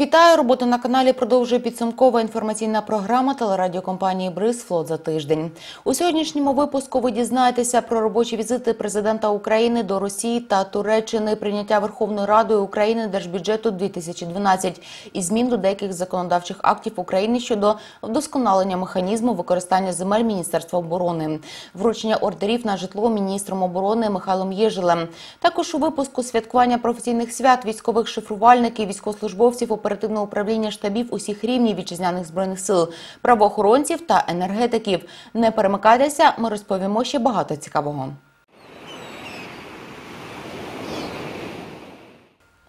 Вітаю! Роботу на каналі продовжує підсумкова інформаційна програма телерадіокомпанії Бриз Флот за тиждень. У сьогоднішньому випуску ви дізнаєтеся про робочі візити президента України до Росії та Туреччини, прийняття Верховною Радою України держбюджету 2012 і змін до деяких законодавчих актів України щодо вдосконалення механізму використання земель Міністерства оборони, вручення ордерів на житло міністром оборони Михайлом Єжилем. Також у випуску святкування професійних свят військових шифрувальників, військовослужбовців оперативного управління штабів усіх рівнів вітчизняних збройних сил, правоохоронців та енергетиків. Не перемикайтеся, ми розповімо ще багато цікавого.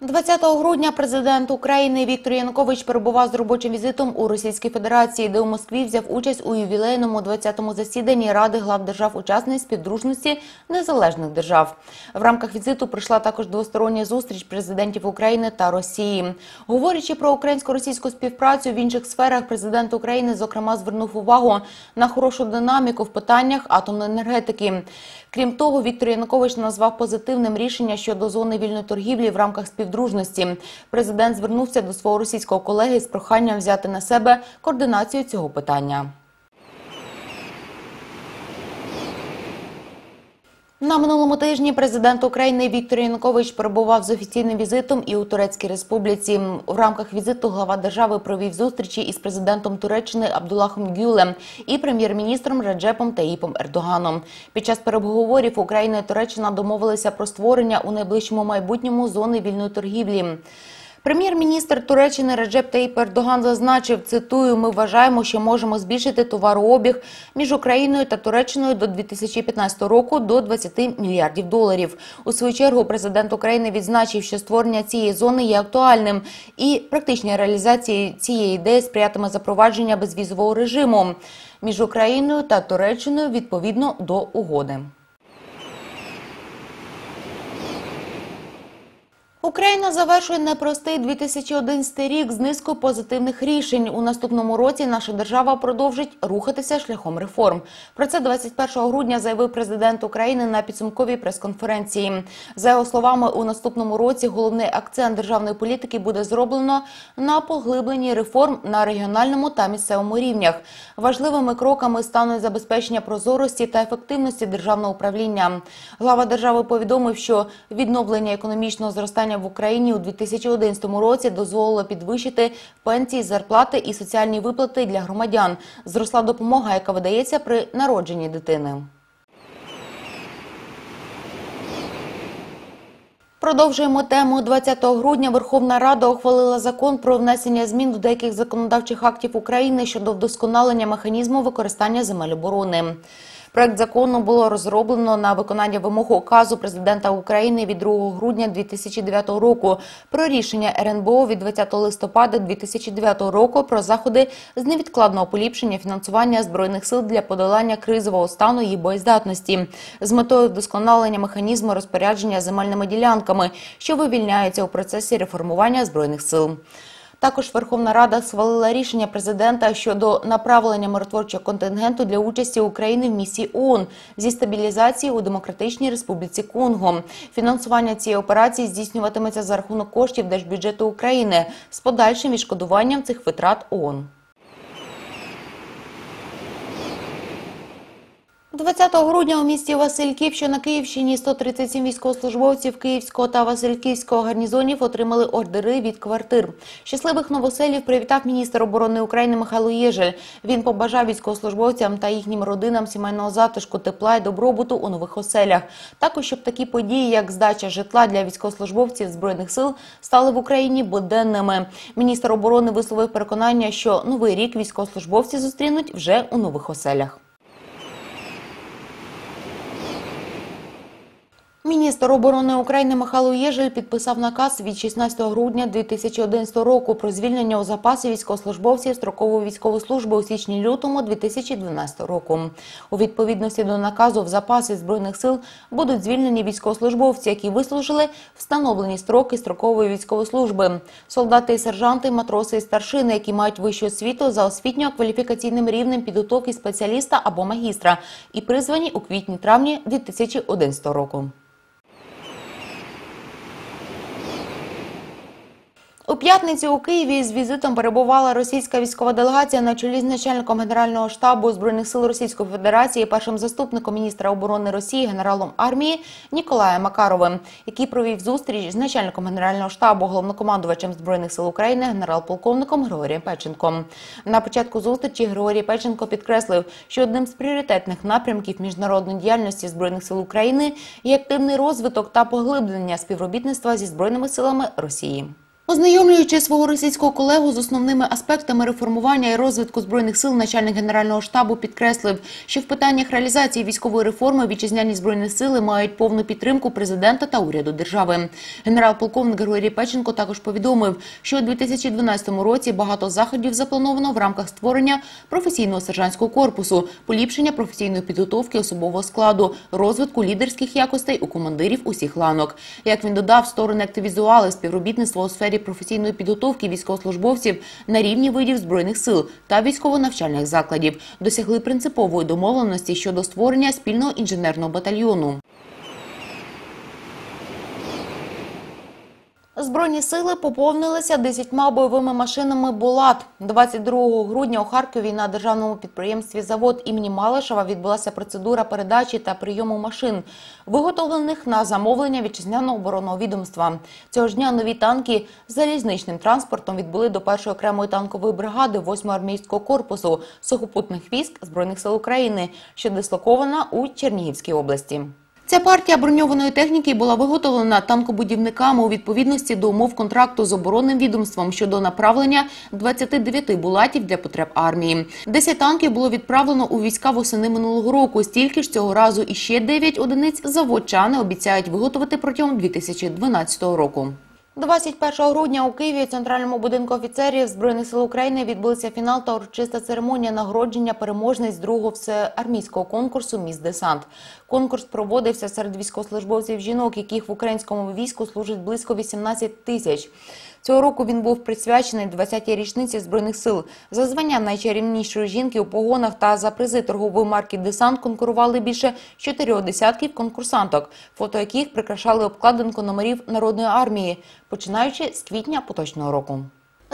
20 грудня президент України Віктор Янукович перебував з робочим візитом у Російській Федерації, де у Москві взяв участь у ювілейному 20-му засіданні Ради глав держав-учасниць співдружності незалежних держав. В рамках візиту прийшла також двостороння зустріч президентів України та Росії. Говорячи про українсько-російську співпрацю в інших сферах, президент України зокрема звернув увагу на хорошу динаміку в питаннях атомної енергетики. Крім того, Віктор Янукович назвав позитивним рішення щодо зони вільної торгівлі в рамках співдружності. Президент звернувся до свого російського колеги з проханням взяти на себе координацію цього питання. На минулому тижні президент України Віктор Янукович перебував з офіційним візитом і у Турецькій Республіці. В рамках візиту глава держави провів зустрічі із президентом Туреччини Абдулахом Гюлем і прем'єр-міністром Реджепом Таїпом Ердоганом. Під час переговорів Україна і Туреччина домовилися про створення у найближчому майбутньому зони вільної торгівлі. Прем'єр-міністр Туреччини Реджеп Таїп Ердоган зазначив, цитую, ми вважаємо, що можемо збільшити товарообіг між Україною та Туреччиною до 2015 року до 20 мільярдів доларів. У свою чергу президент України відзначив, що створення цієї зони є актуальним і практичній реалізації цієї ідеї сприятиме запровадження безвізового режиму між Україною та Туреччиною відповідно до угоди. Україна завершує непростий 2011 рік з низкою позитивних рішень. У наступному році наша держава продовжить рухатися шляхом реформ. Про це 21 грудня заявив президент України на підсумковій прес-конференції. За його словами, у наступному році головний акцент державної політики буде зроблено на поглибленні реформ на регіональному та місцевому рівнях. Важливими кроками стануть забезпечення прозорості та ефективності державного управління. Глава держави повідомив, що відновлення економічного зростання в Україні у 2011 році дозволило підвищити пенсії, зарплати і соціальні виплати для громадян. Зросла допомога, яка видається при народженні дитини. Продовжуємо тему 20 грудня. Верховна Рада ухвалила закон про внесення змін до деяких законодавчих актів України щодо вдосконалення механізму використання земель оборони. Проект закону було розроблено на виконання вимог указу президента України від 2 грудня 2009 року про рішення РНБО від 20 листопада 2009 року про заходи з невідкладного поліпшення фінансування збройних сил для подолання кризового стану її боєздатності з метою вдосконалення механізму розпорядження земельними ділянками, що вивільняються у процесі реформування збройних сил. Також Верховна Рада схвалила рішення президента щодо направлення миротворчого контингенту для участі України в місії ООН зі стабілізації у Демократичній Республіці Конго. Фінансування цієї операції здійснюватиметься за рахунок коштів держбюджету України з подальшим відшкодуванням цих витрат ООН. 20 грудня у місті Васильків, що на Київщині 137 військовослужбовців Київського та Васильківського гарнізонів отримали ордери від квартир. Щасливих новоселів привітав міністр оборони України Михайло Єжель. Він побажав військовослужбовцям та їхнім родинам сімейного затишку, тепла і добробуту у нових оселях. Також щоб такі події, як здача житла для військовослужбовців збройних сил, стали в Україні буденними. Міністр оборони висловив переконання, що новий рік військовослужбовці зустрінуть вже у нових оселях. Міністр оборони України Михайло Єжель підписав наказ від 16 грудня 2011 року про звільнення у запасі військовослужбовців строкової військової служби у січні-лютому 2012 року. У відповідності до наказу в запасі збройних сил будуть звільнені військовослужбовці, які вислужили встановлені строки строкової військової служби, солдати і сержанти, матроси і старшини, які мають вищу освіту за освітньо-кваліфікаційним рівнем підготовки спеціаліста або магістра, і призвані у квітні-травні 2011 року. У п'ятницю у Києві з візитом перебувала російська військова делегація на чолі з начальником Генерального штабу Збройних сил Російської Федерації, першим заступником міністра оборони Росії, генералом армії Ніколаєм Макаровим, який провів зустріч з начальником Генерального штабу, головнокомандувачем Збройних сил України, генерал-полковником Григорієм Печенком. На початку зустрічі Григорій Печенко підкреслив, що одним з пріоритетних напрямків міжнародної діяльності Збройних сил України є активний розвиток та поглиблення співробітництва зі збройними силами Росії. Ознайомлюючи свого російського колегу з основними аспектами реформування і розвитку збройних сил, начальник генерального штабу підкреслив, що в питаннях реалізації військової реформи вітчизняні збройні сили мають повну підтримку президента та уряду держави. Генерал-полковник Григорій Печенко також повідомив, що у 2012 році багато заходів заплановано в рамках створення професійного сержантського корпусу, поліпшення професійної підготовки особового складу, розвитку лідерських якостей у командирів усіх ланок. Як він додав, сторони активізували співробітництво у сфері професійної підготовки військовослужбовців на рівні видів збройних сил та військово-навчальних закладів, досягли принципової домовленості щодо створення спільного інженерного батальйону. Збройні сили поповнилися десятьма бойовими машинами «Булат». 22 грудня у Харкові на державному підприємстві «Завод» імені Малишева відбулася процедура передачі та прийому машин, виготовлених на замовлення вітчизняного оборонного відомства. Цього ж дня нові танки з залізничним транспортом відбули до першої окремої танкової бригади 8-го армійського корпусу сухопутних військ Збройних сил України, що дислокована у Чернігівській області. Ця партія броньованої техніки була виготовлена танкобудівниками у відповідності до умов контракту з оборонним відомством щодо направлення 29 булатів для потреб армії. 10 танків було відправлено у війська восени минулого року. Стільки ж цього разу іще 9 одиниць заводчани обіцяють виготовити протягом 2012 року. 21 грудня у Києві у центральному будинку офіцерів збройних сил України відбулися фінал та урочиста церемонія нагородження переможниць другого всеармійського конкурсу Міс Десант. Конкурс проводився серед військовослужбовців жінок, яких в українському війську служить близько 18 тисяч. Цього року він був присвячений 20-й річниці збройних сил. За звання найчарівнішої жінки у погонах та за призи торгової марки Десант конкурували більше чотирьох десятків конкурсанток, фото яких прикрашали обкладинку номерів народної армії, починаючи з квітня поточного року.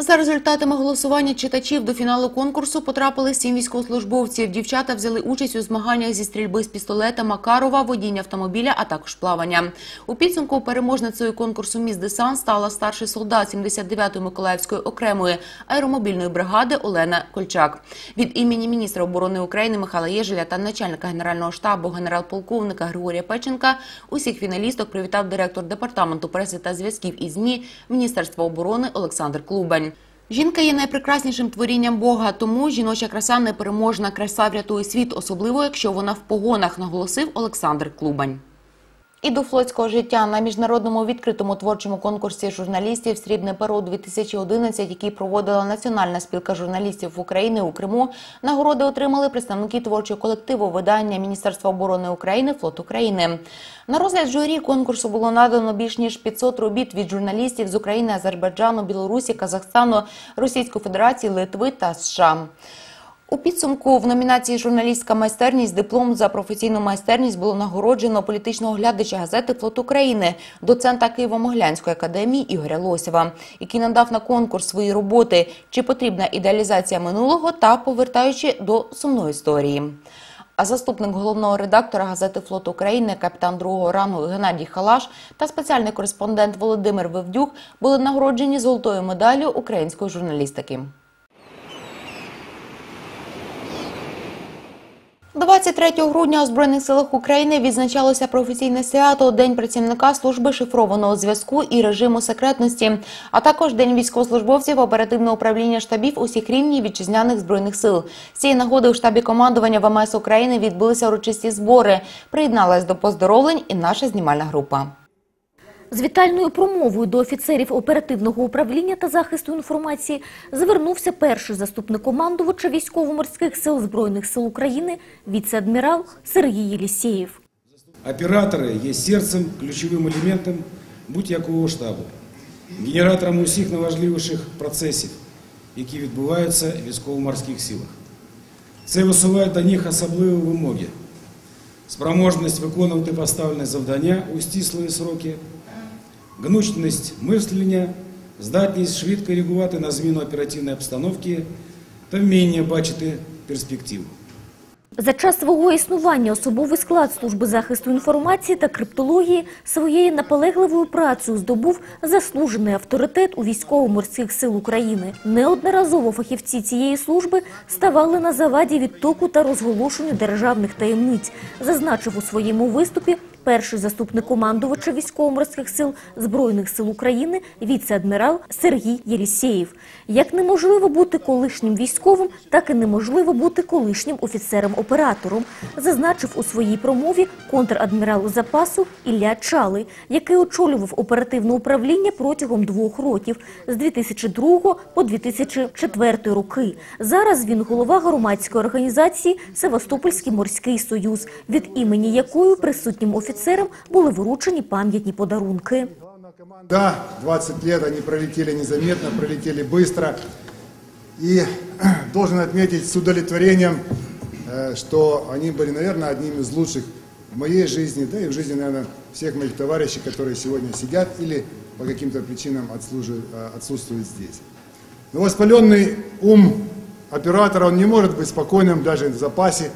За результатами голосування читачів до фіналу конкурсу потрапили сім військовослужбовців. Дівчата взяли участь у змаганнях зі стрільби з пістолета Макарова, водіння автомобіля, а також плавання. У підсумку переможницею конкурсу «Міс Десант» стала старший солдат 79-ї Миколаївської окремої аеромобільної бригади Олена Кольчак. Від імені міністра оборони України Михайла Єжеля та начальника генерального штабу генерал-полковника Григорія Печенка усіх фіналісток привітав директор департаменту преси та зв'язків із ЗМІ Міністерства оборони Олександр Клубань. Жінка є найпрекраснішим творінням Бога, тому жіноча краса непереможна краса врятує світ, особливо якщо вона в погонах, наголосив Олександр Клубань. І до флотського життя на міжнародному відкритому творчому конкурсі журналістів Срібне перо 2011 який проводила Національна спілка журналістів України у Криму, нагороди отримали представники творчого колективу видання Міністерства оборони України Флот України. На розгляд журі конкурсу було надано більш ніж 500 робіт від журналістів з України, Азербайджану, Білорусі, Казахстану, Російської Федерації, Литви та США. У підсумку в номінації Журналістська майстерність диплом за професійну майстерність було нагороджено політичного глядача газети Флот України, доцента Києво-Моглянської академії Ігоря Лосєва, який надав на конкурс свої роботи чи потрібна ідеалізація минулого та повертаючи до сумної історії. А заступник головного редактора газети Флот України, капітан другого рангу Геннадій Халаш та спеціальний кореспондент Володимир Вивдюк були нагороджені золотою медаллю української журналістики. 23 грудня у Збройних силах України відзначалося професійне свято День працівника служби шифрованого зв'язку і режиму секретності, а також День військовослужбовців оперативного управління штабів усіх рівнів вітчизняних збройних сил. З цієї нагоди у штабі командування ВМС України відбулися урочисті збори. Приєдналась до поздоровлень і наша знімальна група. З вітальною промовою до офіцерів оперативного управління та захисту інформації звернувся перший заступник командувача військово-морських сил Збройних сил України віце-адмірал Сергій Єлісєєв. Операторы есть сердцем, ключовим елементом будь-якого штабу, генератором усіх найважливіших процесів, які відбуваються в військово-морських силах. Це висуває до них особливі вимоги, спроможність виконувати поставлені завдання у стислі сроки, гнучність мислення здатність швидко реагувати на зміну оперативної обстановки та вміння бачити перспективу. За час свого існування особовий склад Служби захисту інформації та криптології своєю наполегливою працею здобув заслужений авторитет у військово-морських сил України. Неодноразово фахівці цієї служби ставали на заваді відтоку та розголошенню державних таємниць, зазначив у своєму виступі перший заступник командувача військово-морських сил Збройних сил України віце-адмірал Сергій Єлісєєв. Як неможливо бути колишнім військовим, так і неможливо бути колишнім офіцером-оператором, зазначив у своїй промові контр-адмірал запасу Ілля Чалий, який очолював оперативне управління протягом двох років з 2002 по 2004 роки. Зараз він голова громадської організації Севастопольський морський союз, від імені якої присутнім офіцерам були вручені пам'ятні подарунки. Да, 20 лет они пролетели незаметно, пролетели быстро. И должен отметить с удовлетворением, э, что они были, наверное, одними из лучших в моей жизни, да и в жизни, наверное, всех моих товарищей, которые сегодня сидят или по каким-то причинам отслуживают- э, отсутствуют здесь. Но воспаленный ум оператора, он не может быть спокойным даже в запасе.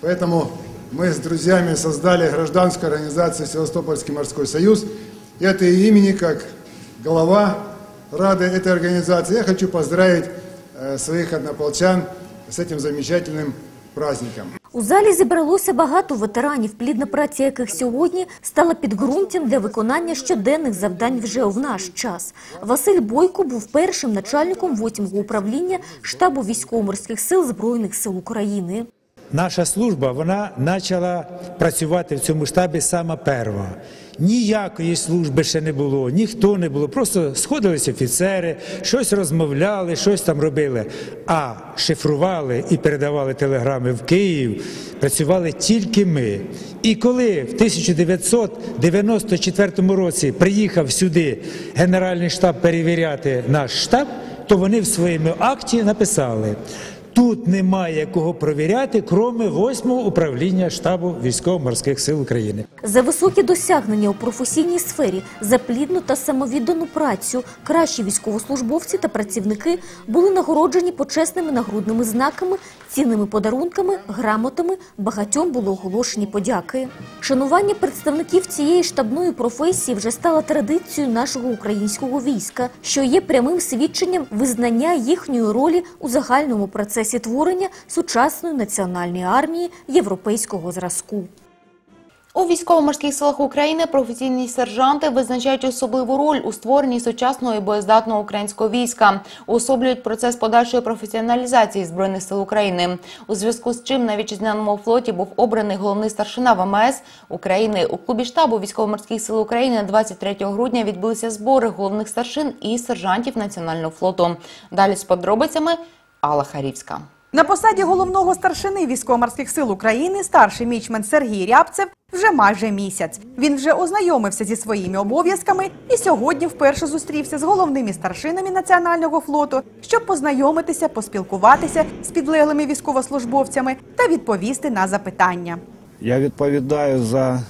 Поэтому мы с друзьями создали гражданскую организацию Севастопольский морской союз. И от ее имени, как глава Рады этой организации, я хочу поздравить э, своих однополчан с этим замечательным праздником. У залі зібралося багато ветеранів, плідна праця яких сьогодні стала підґрунтям для виконання щоденних завдань вже в наш час. Василь Бойко був першим начальником 8-го управління штабу військово-морських сил Збройних сил України. Наша служба вона почала працювати в цьому штабі саме перша. Ніякої служби ще не було, ніхто не було. Просто сходились офіцери, щось розмовляли, щось там робили. А шифрували і передавали телеграми в Київ. Працювали тільки ми. І коли в 1994 році приїхав сюди Генеральний штаб перевіряти наш штаб, то вони в своєму акті написали. Тут немає кого провіряти, кроме 8-го управління штабу військово-морських сил України. За високі досягнення у професійній сфері, за плідну та самовіддану працю кращі військовослужбовці та працівники були нагороджені почесними нагрудними знаками, цінними подарунками, грамотами. Багатьом було оголошені подяки. Шанування представників цієї штабної професії вже стало традицією нашого українського війська, що є прямим свідченням визнання їхньої ролі у загальному процесі творення сучасної національної армії європейського зразку. У військово-морських силах України професійні сержанти визначають особливу роль у створенні сучасного і боєздатного українського війська, уособлюють процес подальшої професіоналізації збройних сил України. У зв'язку з чим на вітчизняному флоті був обраний головний старшина ВМС України у клубі штабу військово-морських сил України 23 грудня відбулися збори головних старшин і сержантів національного флоту. Далі з подробицями Алла Харівська. На посаді головного старшини військово-морських сил України старший мічмен Сергій Рябцев вже майже місяць. Він вже ознайомився зі своїми обов'язками і сьогодні вперше зустрівся з головними старшинами національного флоту, щоб познайомитися, поспілкуватися з підлеглими військовослужбовцями та відповісти на запитання. Я відповідаю за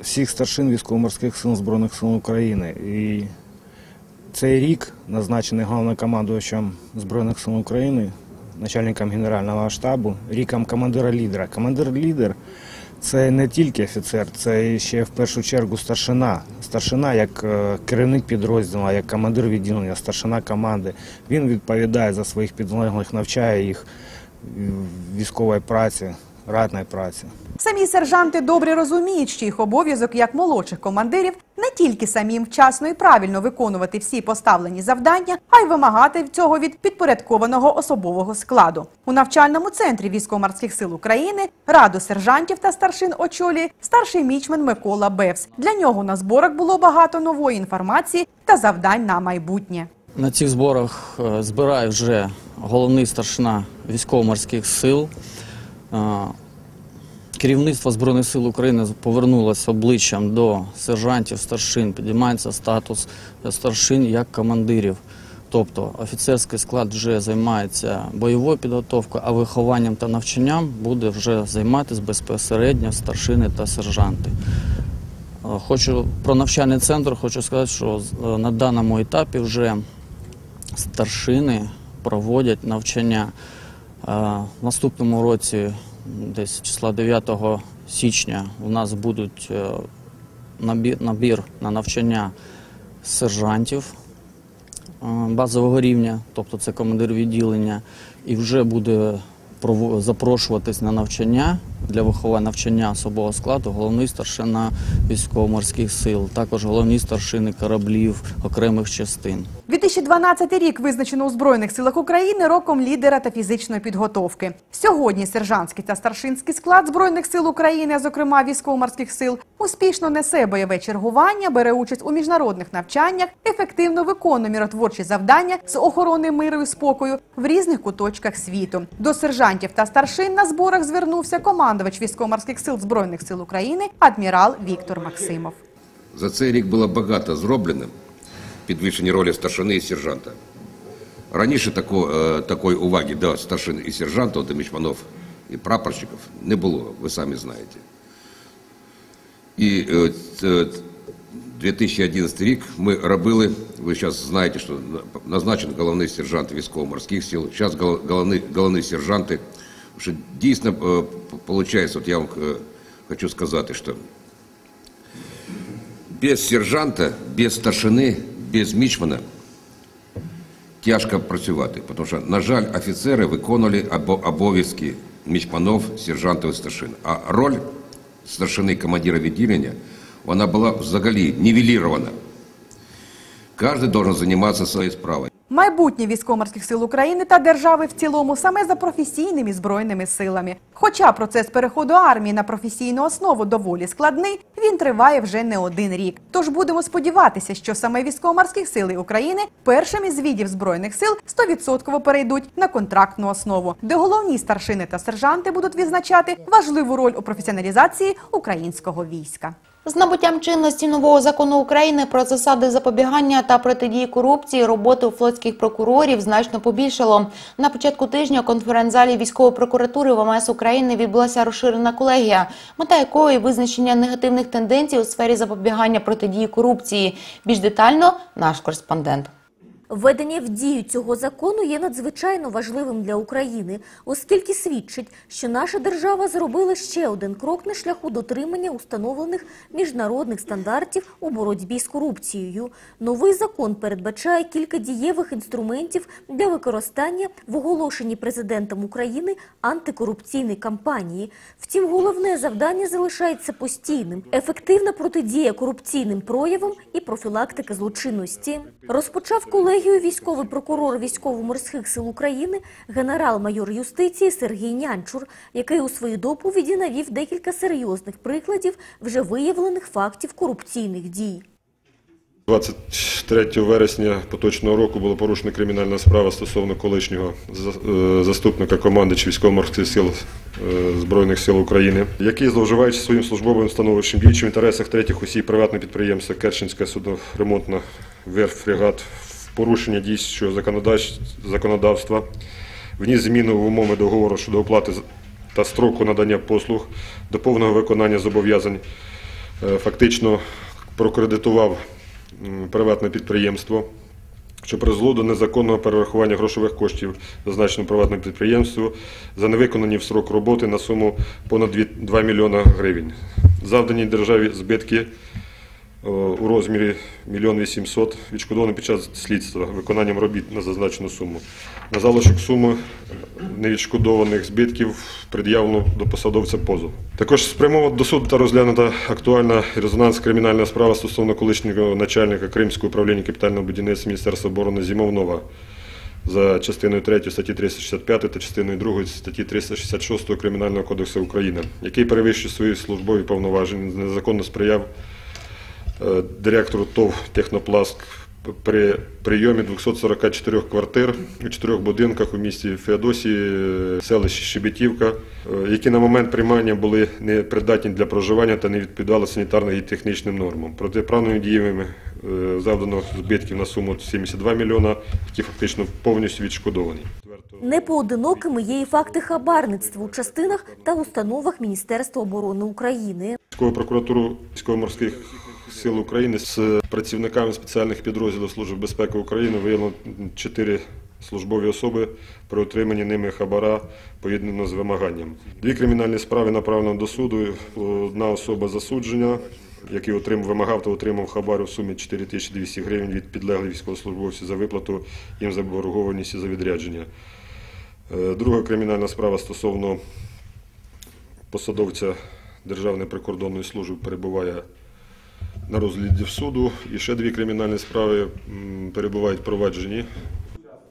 всіх старшин військово-морських сил Збройних сил України. І цей рік назначений головнокомандувачем Збройних сил України, начальником Генерального штабу, ріком командира-лідера. Командир-лідер це не тільки офіцер, це ще в першу чергу старшина. Старшина як е, керівник підрозділу, як командир відділення, старшина команди. Він відповідає за своїх підлеглих, навчає їх в військовій праці, ратної праці. Самі сержанти добре розуміють, що їх обов'язок як молодших командирів не тільки самим вчасно і правильно виконувати всі поставлені завдання, а й вимагати цього від підпорядкованого особового складу. У навчальному центрі військово-морських сил України раду сержантів та старшин очолює старший мічмен Микола Бевс. Для нього на зборах було багато нової інформації та завдань на майбутнє. На цих зборах е, збирає вже головний старшина військово-морських сил. Керівництво Збройних сил України повернулося обличчям до сержантів, старшин, підіймається статус старшин як командирів. Тобто офіцерський склад вже займається бойовою підготовкою, а вихованням та навчанням буде вже займатися безпосередньо старшини та сержанти. Хочу про навчальний центр, хочу сказати, що е, на даному етапі вже старшини проводять навчання. В наступному році, десь числа 9 січня, у нас будуть е, набір, на навчання сержантів е, базового рівня, тобто це командир відділення, і вже буде запрошуватись на навчання для виховання навчання особового складу головний старшина військово-морських сил, також головні старшини кораблів окремих частин. 2012 рік визначено у Збройних силах України роком лідера та фізичної підготовки. Сьогодні сержантський та старшинський склад Збройних сил України, зокрема військово-морських сил, успішно несе бойове чергування, бере участь у міжнародних навчаннях, ефективно виконує міротворчі завдання з охорони миру і спокою в різних куточках світу. До сержантів та старшин на зборах звернувся командувач військово-морських сил Збройних сил України адмірал Віктор Максимов. За цей рік було багато зроблено підвищення ролі старшини і сержанта. Раніше тако, е, такої уваги до старшин і сержантів, до мічманов і прапорщиків не було, ви самі знаєте. І е, ц- 2011 рік ми робили, ви зараз знаєте, що на- назначений головний сержант військово-морських сил, зараз головний, головний сержанти, що дійсно виходить, от я вам е, хочу сказати, що без сержанта, без старшини, без мічмана тяжко працювати, тому що, на жаль, офіцери виконували або- обов'язки мічманов, сержантів і старшин. А роль старшини командира відділення, вона була взагалі нівелірована. Кожен должен займатися своєю справою. Майбутнє військово-морських сил України та держави в цілому саме за професійними збройними силами. Хоча процес переходу армії на професійну основу доволі складний, він триває вже не один рік. Тож будемо сподіватися, що саме військово-морських сили України першими з видів збройних сил 100% перейдуть на контрактну основу, де головні старшини та сержанти будуть відзначати важливу роль у професіоналізації українського війська. З набуттям чинності нового закону України про засади запобігання та протидії корупції роботи флотських прокурорів значно побільшало. На початку тижня у конференц-залі військової прокуратури ВМС України відбулася розширена колегія, мета якої визначення негативних тенденцій у сфері запобігання протидії корупції. Більш детально наш кореспондент. Введення в дію цього закону є надзвичайно важливим для України, оскільки свідчить, що наша держава зробила ще один крок на шляху дотримання установлених міжнародних стандартів у боротьбі з корупцією. Новий закон передбачає кілька дієвих інструментів для використання в оголошенні президентом України антикорупційної кампанії. Втім, головне завдання залишається постійним: ефективна протидія корупційним проявам і профілактика злочинності. Розпочав колегію військовий прокурор військово-морських сил України, генерал-майор юстиції Сергій Нянчур, який у своїй доповіді навів декілька серйозних прикладів вже виявлених фактів корупційних дій. 23 вересня поточного року була порушена кримінальна справа стосовно колишнього е, заступника командувача військово-морських сил е, Збройних сил України, який, зловживаючи своїм службовим становищем, діючи в інтересах третіх осіб приватне підприємство Керченська судоремонтна верф-фрегат в порушення законодач- законодавства, вніс зміни в умови договору щодо оплати та строку надання послуг до повного виконання зобов'язань Е, фактично прокредитував приватне підприємство, що призвело до незаконного перерахування грошових коштів зазначеному приватному підприємству за невиконані в срок роботи на суму понад 2 2 мільйона гривень. Завдані державі збитки у розмірі 1 800 відшкодовані під час слідства виконанням робіт на зазначену суму. На залишок суми невідшкодованих збитків пред'явлено до посадовця позов. Також спрямовано до суду та розглянута актуальна і резонансна кримінальна справа стосовно колишнього начальника Кримського управління капітального будівництва Міністерства оборони Зімовнова за частиною 3 статті 365 та частиною 2 статті 366 Кримінального кодексу України, який перевищує свої службові повноваження, незаконно сприяв е, директору ТОВ Технопласт при прийомі 244 квартир у чотирьох будинках у місті Феодосії, е, селищі Щебетівка, е, які на момент приймання були непридатні для проживання та не відповідали санітарним і технічним нормам. Протиправними діями е, завдано збитків на суму 72 мільйона, які фактично повністю відшкодовані. Непоодинокими є і факти хабарництва у частинах та установах Міністерства оборони України. Військову прокуратуру військово-морських сил України з працівниками спеціальних підрозділів Служби безпеки України виявлено чотири службові особи при отриманні ними хабара поєднано з вимаганням. Дві кримінальні справи направлено до суду. Одна особа засуджена, який отримав, вимагав та отримав хабар у сумі 4200 гривень від підлеглих військовослужбовців за виплату їм заборгованості за відрядження. Е, Друга кримінальна справа стосовно посадовця Державної прикордонної служби перебуває на розгляді в суду. І ще дві кримінальні справи перебувають в провадженні.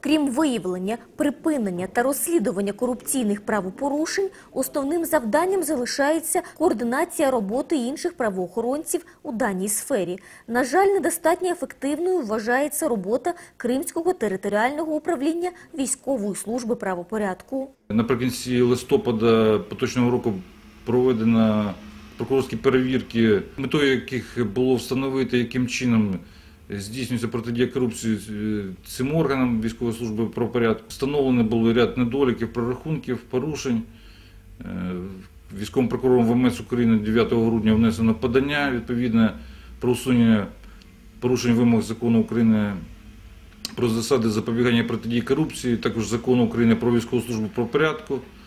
Крім виявлення, припинення та розслідування корупційних правопорушень, основним завданням залишається координація роботи інших правоохоронців у даній сфері. На жаль, недостатньо ефективною вважається робота Кримського територіального управління військової служби правопорядку. Наприкінці листопада поточного року проведено прокурорські перевірки, метою яких було встановити, яким чином здійснюється протидія корупції е, цим органам військової служби правопорядку. Встановлено було ряд недоліків, прорахунків, порушень. Е, Військовим прокурором ВМС України 9 грудня внесено подання відповідне про усунення порушень вимог закону України про засади запобігання протидії корупції, також закону України про військову службу правопорядку, е,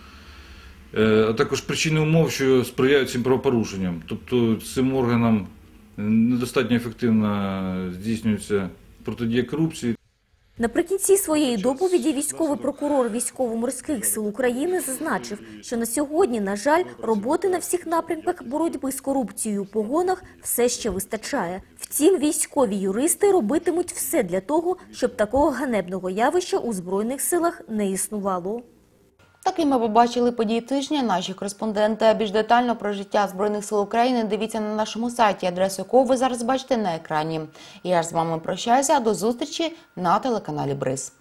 а також причини умов, що сприяють цим правопорушенням. Тобто цим органам недостатньо ефективно здійснюється протидія корупції. Наприкінці своєї доповіді військовий прокурор військово-морських сил України зазначив, що на сьогодні, на жаль, роботи на всіх напрямках боротьби з корупцією у погонах все ще вистачає. Втім, військові юристи робитимуть все для того, щоб такого ганебного явища у збройних силах не існувало. Такими побачили події тижня наші кореспонденти. Більш детально про життя Збройних сил України дивіться на нашому сайті, адресу якого ви зараз бачите на екрані. Я ж з вами прощаюся. До зустрічі на телеканалі Бриз.